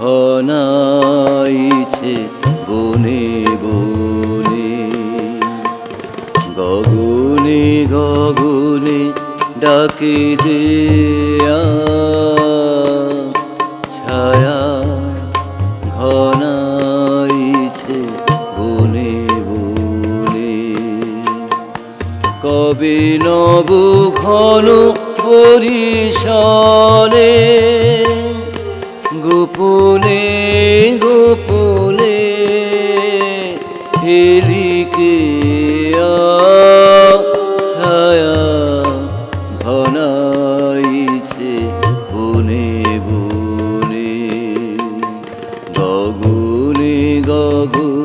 ঘনাইছে বনে বনে। গগনে গগনে ডাকে দেয়া ছায়া ঘনাইছে বনে বনে। কবে নব ঘন পরিসরে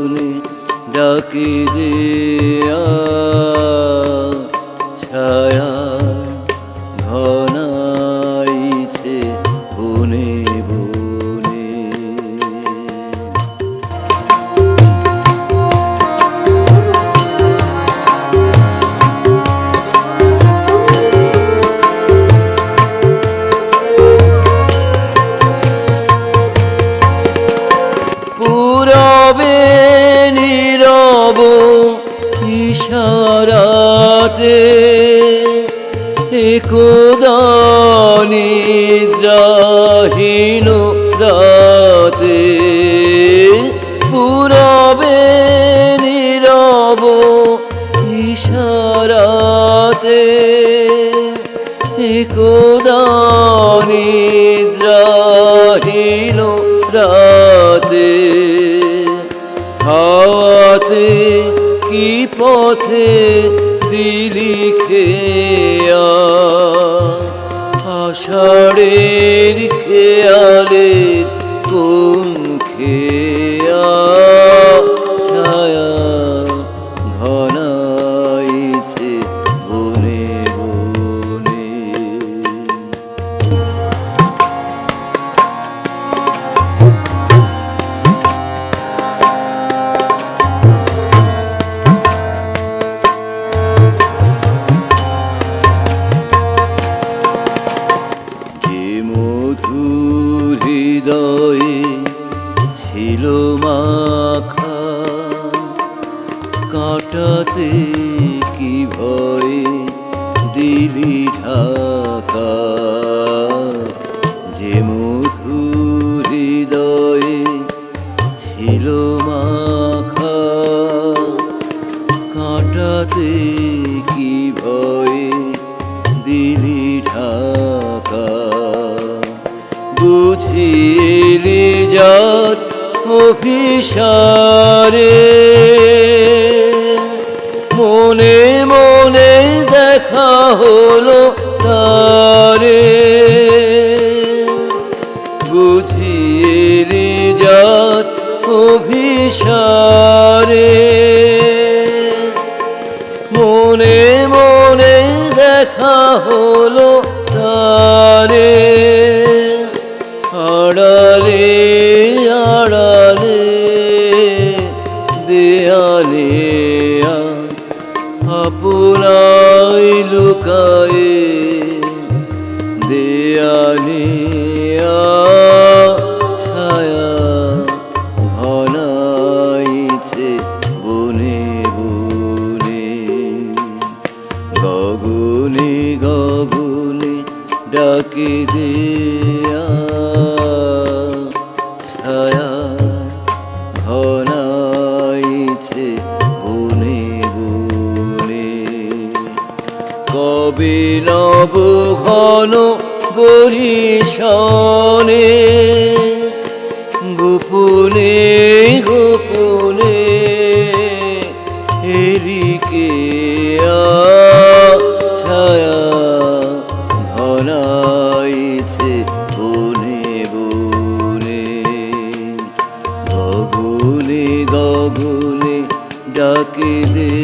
গগনে ডাকি দেয়া ছায়া ঘনাইছে বনে বনে পুরবে ইশারাতে একদা নিদ্রাহীন রাতে পুরবে নীরব ইশারাতে একদা নিদ্রাহীন রাতে হাওয়াতে কি পথে দিলি খেয়া আষাঢ়ের খেয়ালের কাটাতে কি ভয়ে দিলি ঢাকা? যে মধুর হৃদয়ে ছিল মাখা কাটাতে কি ভয়ে দিলি ঢাকা? বুঝিলি যার অভিসারে বুঝিলি যার অভিসারে। মনে মনে দেখা হলো তারে। আড়ালে আড়ালে দেয়ালে আপনাই লুকায়ে দেয়ালে ডাকে দেয়া ছায়া ঘনাইছে বনে বনে কবে নব ঘন বরিশনে গোপনে গোপনে এরিকে ছায়া ডাকে